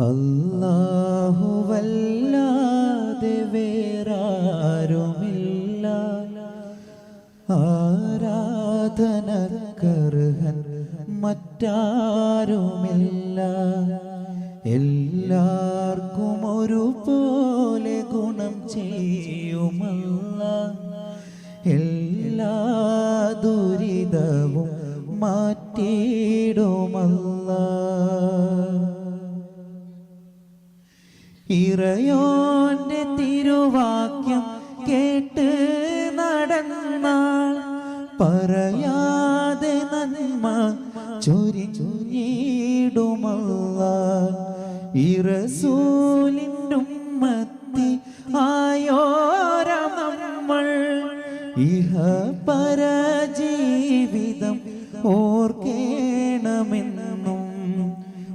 അല്ലാഹുവല്ലാതെ വേറാരുമില്ല. ആരാധനക്കർഹൻ മറ്റാരുമില്ല. എല്ലാവർക്കും ഒരുപോലെ ഗുണം ചെയ്യുമല്ല. എല്ലാ ദുരിതവും മാറ്റിയിടുമല്ല. പരജീവിതം ഓർക്കേണമെന്നും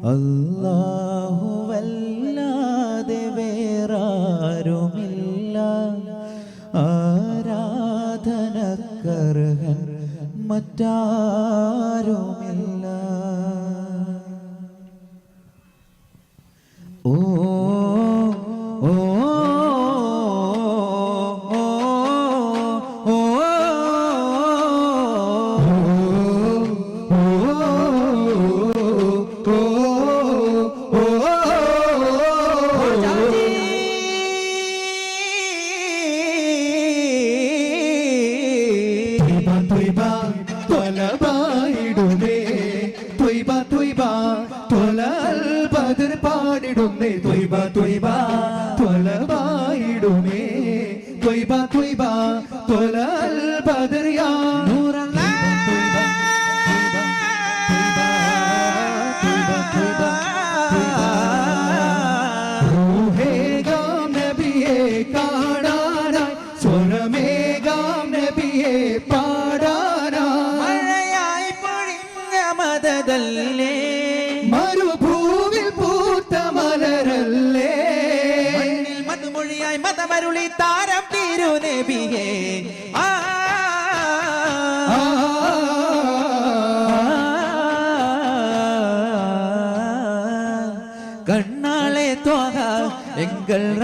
അല്ലാഹുവല്ലാതെ വേറാരുമില്ല. ആരാധനക്കർഹൻ മറ്റാരുമില്ല. ঢোক দে তুই বা তুই বা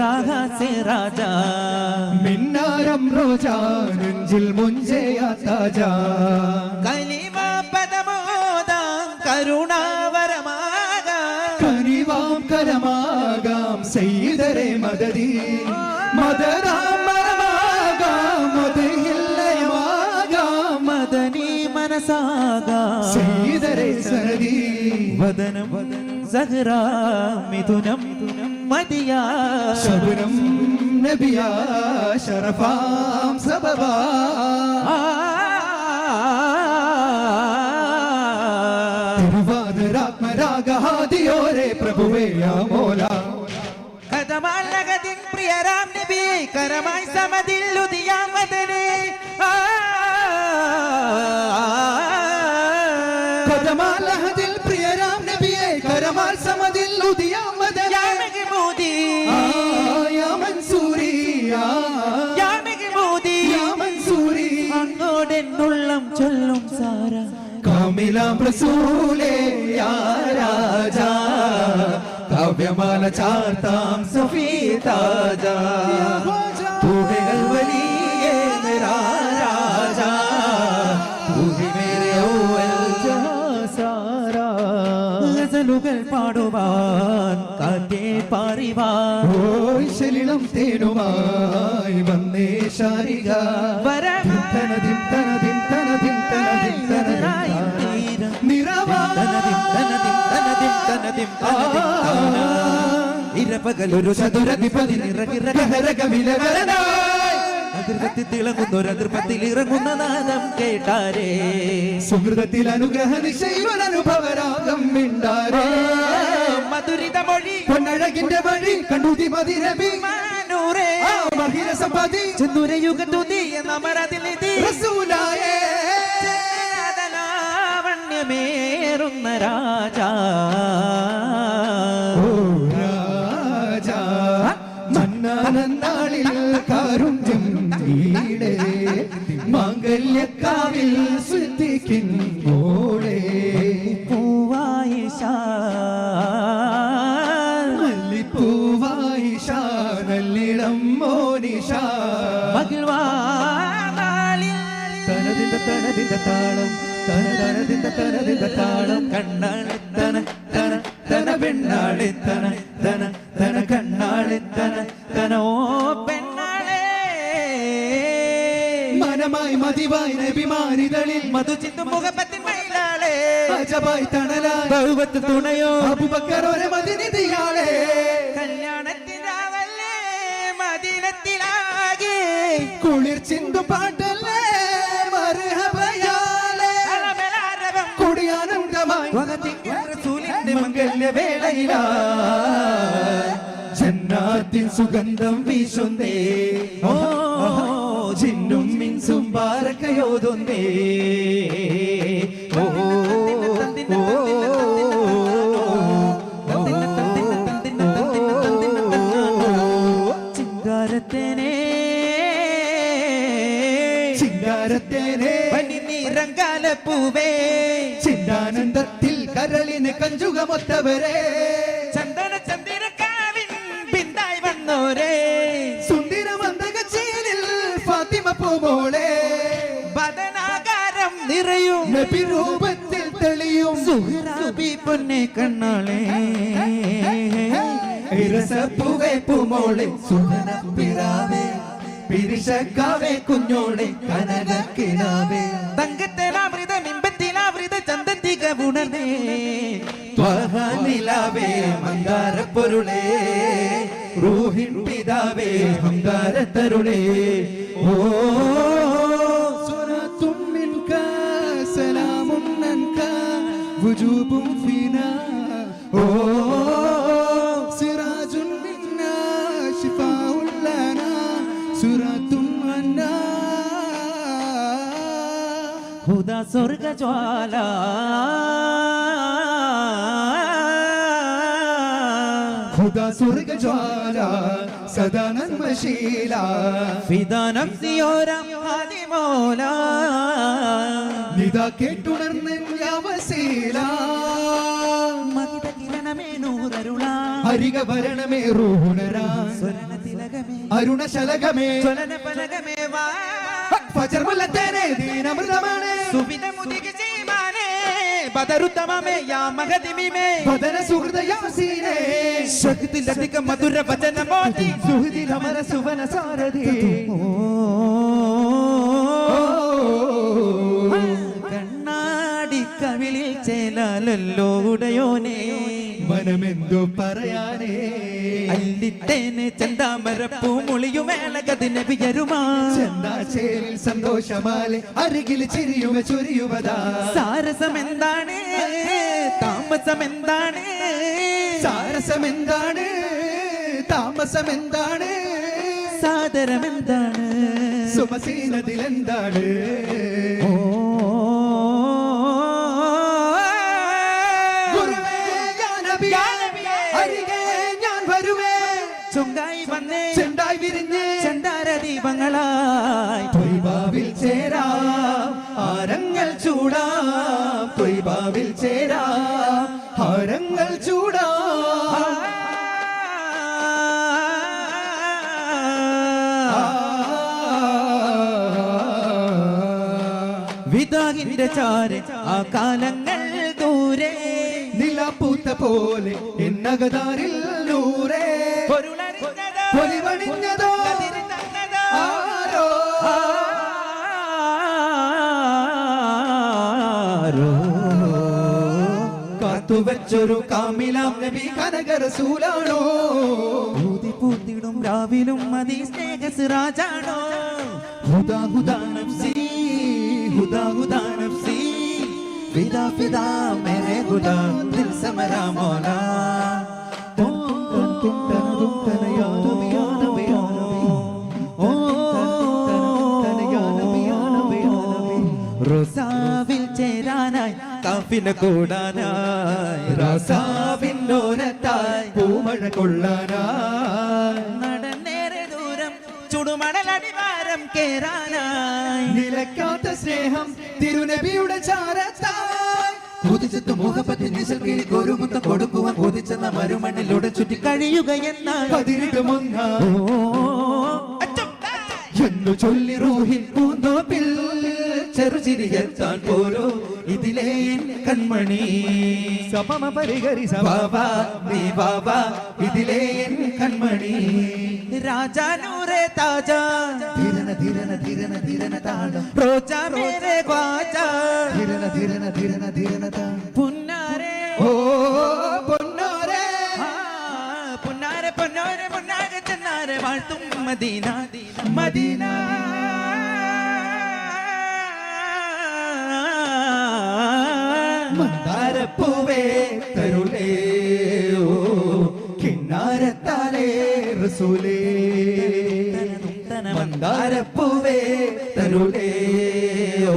എങ്കൽ രാജ മിന്നാരം റോജാ നെഞ്ചിൽ മുഞ്ചയാത്താജ താജാ കലിമ പദമോദാം കരുണാവരമാക. കനിവാം കരമാകാം സെയ്തരെ മദതി മദരാം മരമാകാം മതയില്ലയമാകാം മദനി മനസാകാം. സയ്യിദരെ സരതി വദനം സഹറാ മിഥുനം. മതിയാ. ശബുരം നബിയാ ശറഫാം സബബാ. തിരുവാതിരാത്മരാഗഹാദിയോരെ പ്രഭുവേ മോല. കഥമാലകതിൻ പ്രിയരാം നബി കരമായി സമതിൽ ഉദിയാമതനെ ആ. അങ്ങോടെന്നുള്ളം ചൊല്ലും സാര. കാമിലാം റസൂലേ യാ രാജാ. കാവ്യമാല ചാർത്താം സഫീ താജാ. ഗസലുകൾ പാടുവാൻ കാറ്റേ പാറിവാൻ. ശലിളം തേനുമായി വന്നേ ശാരിക. ഇരപകലൊരു ചതുരധിപതി തന ധിം അതിർപ്പത്തിൽ തിളങ്ങുന്നൊരതിർപ്പത്തിൽ ഇറങ്ങുന്ന നാദം കേട്ടാരേ. സുഹൃതത്തിൽ അനുഗ്രഹ നിശൈവൻ അനുഭവരാഗം മിണ്ടാരേ. മധുരിത മൊഴി. പൊന്നഴകിന്റെ വഴി കണ്ടുതി ചെന്നുരയുഗത്തുതി എന്നമരതിലെതി റസൂലായേ. രാജാ. നന്നാളിൽ കാരുണ്യം ഈടെ മംഗല്യക്കാവിൽ ശ്രദ്ധിക്കും ഓടെ പൂവായിഷ പൂവായിഷ നല്ലിടം മോനിഷ തനതിന്റെ തനതിന്റെ താളം തനതനതിന്റെ തനതിന്റെ താളം. കണ്ണാണ് തന പെണ്ണാളെ? മനമായി മതിവായി നബിമാരിതളിൽ മധു മുഖപത്തിൻ മയിലാളെ. അജബായി തണല ബഹുവത്ത് തുണയോ? അബുബക്കർ ഒരു മതിനിധിയാളെ. കല്യാണത്തിനാവല്ലേ? മദിനത്തിലാകെ. കുളിർ ചിന്തു പാട്ടല്ലേ? അലമലാരവം കുടിയാനന്ദമായി. റസൂലിന്റെ മംഗല്യവേളയില ജന്നാത്തിൻ സുഗന്ധം വീശുന്നേ. ഓ ജിന്നും മിൻസും ബാരക്കയോതുന്നേ ഓ ചിങ്കാരത്തേനെ. ചിങ്കാരത്തേനെ. ചിന്താനന്ദത്തിൽ കരളിന് കഞ്ചുകമൊത്തവരെ. നബി രൂപത്തിൽ തെളിയും. സുഹ്റാബി പൊന്നെ കണ്ണാളെ. ഇരസപ്പൂവേ പൂമോളെ സുന്ദര പിറാവേ പിരിശക്കാവേ കുഞ്ഞോളെ കനകക്കിനാവേ. തങ്കത്തേലാമൃത മിമ്പത്തിലാമൃത ചന്ദത്തിക ഉണർന്നേ. ത്വഹനിലാവേ മന്ദാരപ്പൊരുളേ. റൂഹിൻ പിതാവേ ഹംദാരത്തരുളേ ഓ نجوب فينا. أوه سراج منا شفاء لنا سورة منا. هدى سرق جوالا. هدى سرق جوالا سدانا مشيلا في دانا في خالي ആദിമോല നിതാ കേട്ടുണർന്ന് യാവസീല മകിത കിരണമേ നൂറരുളാ ഹരിക ഭരണമേ സ്വരണ തിലകമേ അരുണ ശലകമേ ജ്വലന പലകമേ വാ. ഫജർ മുല്ലത്തേനെ ദീനമൃതമാണ്. സുവിധ മുതിക ചെയ്മാനേ ബദരുത്തമമേ യാ മഹദിമിമേ വദന സുഹൃത യാസീനേ. ശക്തിലധികം മധുര വചന മോദി സുഹൃതിരമര സുവന സാരഥി കണ്ണാടി കവിളിൽ ചേലാലല്ലോ ഉടയോനെ. മനമെന്തോ പറയാനേ? അല്ലിത്തേനെ ചന്താമരപ്പൂ മൊളിയുമേളകതിന് വിയരുമാ. ചെന്താച്ചേരിൽ സന്തോഷമാലെ അരികിൽ ചിരിയുമ ചൊരിയുമതാ സാരസമെന്താണ്? താമസമെന്താണ്? സാരസമെന്താണ്? താമസമെന്താണ്? സാദരമെന്താണ്? സുമസീനതിലെന്താണ് ഓ വിരിഞ്ഞ് ചന്താര ദീപങ്ങളായി തൊയ്ബാവിൽ ചേരാം. ആരങ്ങൾ ചൂടാം. തൊയ്ബാവിൽ ചേരാം. ആരങ്ങൾ ചൂടാം. വിതാകിന്റെ ചാര് ആ കാലങ്ങൾ ദൂരെ. നിലപ്പൂത്ത പോലെ എന്നകതാരിൽ നൂറേ പൊരുളറിഞ്ഞതോ, പൊലിവണിഞ്ഞതോ ആരോ? ആരോ? കാത്തുവച്ചൊരു കാമിലാം നബി കനകരസൂലാണോ ഊതി പൂത്തിടും രാവിലും മതി സ്നേഹസിറാജാണോ ഹുദാ ഹുദാ നഫ്സി ഹുദാ ഹുദാ നഫ്സി. ഫിദാ ഫിദാ മേരെ ഗുലാം ദിൽ സമരാ മൗലാ. കാഫിന് കൂടാനായി രാസാവിന്നോരത്തായി പൂമഴ കൊള്ളാനായി. നടന്നേറെ ദൂരം ചുടുമണലടിവാരം കേറാനായി. നിലക്കാത്ത സ്നേഹം തിരുനബിയുടെ ചാരത്തായി. കുതിച്ചെത്തു മുഖപ്പത്തി നീശൽ കിഴി കൊരുമുത്ത കൊടുക്കുവാൻ കൊതിച്ചെന്ന മരുമണ്ണിലൂടെ ചുറ്റി കഴിയുക എന്നാൽ പതിനെട്ടുമൊന്ന എന്നു ചൊല്ലി റൂഹിൻ പൂന്തോപ്പിൽ. ചെറുചിരിയെത്താൻ പോരോ. ഇതിലേ കൺമണി. സമമ പരിഹരി ബാബാ നീ ബാബാ ഇതിലേ കൺമണി. രാജാനൂരെ താജ. ധീരന ധീരന ധീരന ധീരന താളം പ്രോചാരോരേ ഖ്വാജ ധീരന ധീരന ധീരന ധീരന താളം പുന്നാരെ. ഓ പൊന്നോരേ. പുന്നാരെ പൊന്നോരെ മുന്നാരെ ചെന്നാരെ. വാഴ്ത്തും മദീന. മദീന. മന്ദാരപ്പൂവേ തരുളേ കിന്നാരത്താലേ റസൂലേ. മന്ദാരപ്പൂവേ തരുളേ ഓ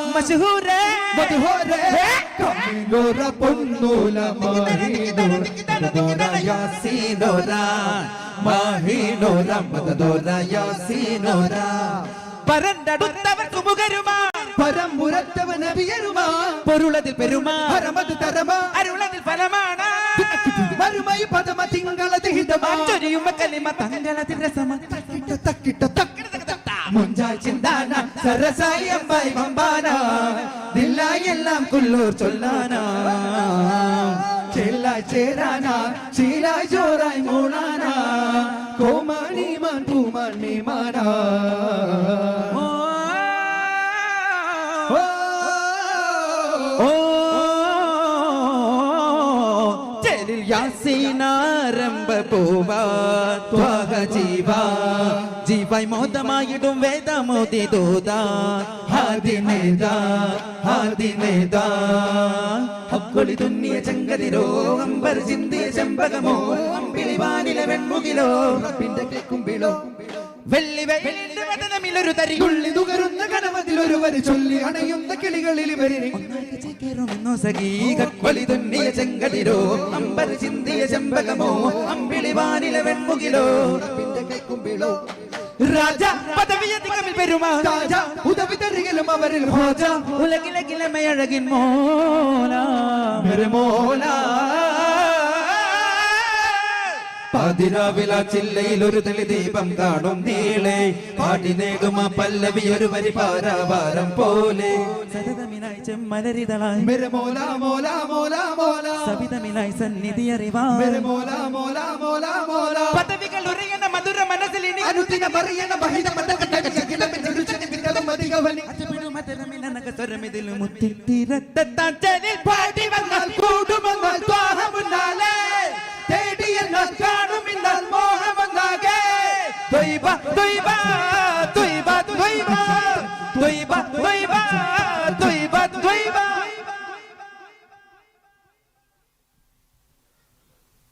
മഷഹൂരേ മധുഹൂരേ കമീനോറ പൊന്നൂല മാഹിനോറ മദദോറ യാസീനോറ മാഹിനോറ മദദോറ യാസീനോറ പരണ്ടടുത്തവർ കുമുകരുമാ പരമ്പുരത്തവ നബിയരുമാ. പൊരുളതിൽ പെരുമാ. പരമത് തരമാ. അരുളതിൽ ഫലമാണ്. മറുമൈ പദമ തിങ്കള തിഹിതമാ ചൊരിയുമ്പ കലിമ തങ്കളതിൽ രസമ. തക്കിട്ട തക്കിട്ട തക്കിട്ട മുഞ്ചാൽ ചിന്താന സരസായം ബൈ വമ്പാന ദില്ലായെല്ലാം കുല്ലൂർ ചൊല്ലാന ചെല്ലായ് ചേരാന ചീലായ് ചോറായ് മൂളാന കോമാനിമാൻ പൂമാൻ മീമാന യാസീനാരംഭ പൂവാ ത്വക ജീവാ ജീവായി മോദമായിടും വേദമോതി ദൂതാ. ഹാദിനേദാ ഹാദിനേദാ ഹക്കൊളി തുന്നിയ ചങ്കതിരോ അമ്പർ ചിന്തിയ ചെമ്പകമോ? അമ്പിളിവാനിലെ വെൺമുകിലോ? റബ്ബിന്റെ കേക്കുമ്പിളോ വെള്ളി വെള്ളിന്റെ വദനമിലൊരു തരി ഉള്ളി തുകരുന്ന കനവതിൽ ഒരുവര് ചൊല്ലി അണയുന്ന കിളികളിൽ സഖീകൊലി തുന്നിയ ചെങ്കതിരോ അമ്പർ ചിന്തിയ ചെമ്പകമോ? അമ്പിളിവാനിലെ വെൺമുകിലോ? റബ്ബിന്റെ കേക്കുമ്പിളോ രാജ പദവിയധികമിൽ പെരുമാൾ രാജ ചില്ലയിൽ ഒരു തെളി ദീപം കാണും നീളെ. പാടി നേടുമ പല്ലവി ഒരു വരി പാരാവാരം പോലെ. ചെമ്മലരിതളായി. മോല മോല മോല. സവിതമിലായി സന്നിധി അറിവാ പദവികൾ ഉറിയണ മധുര മനസ്സിൽ ഇനി അനുദിന മറിയണ ബഹിത പാടി വന്നാൽ കൂടുമെന്നാൽ ദ്വാഹമുണ്ടാലേ തേടിയെന്നാൽ കാണുമെന്നാൽ മോഹമെന്നാകെ ദൈവ ദൈവ.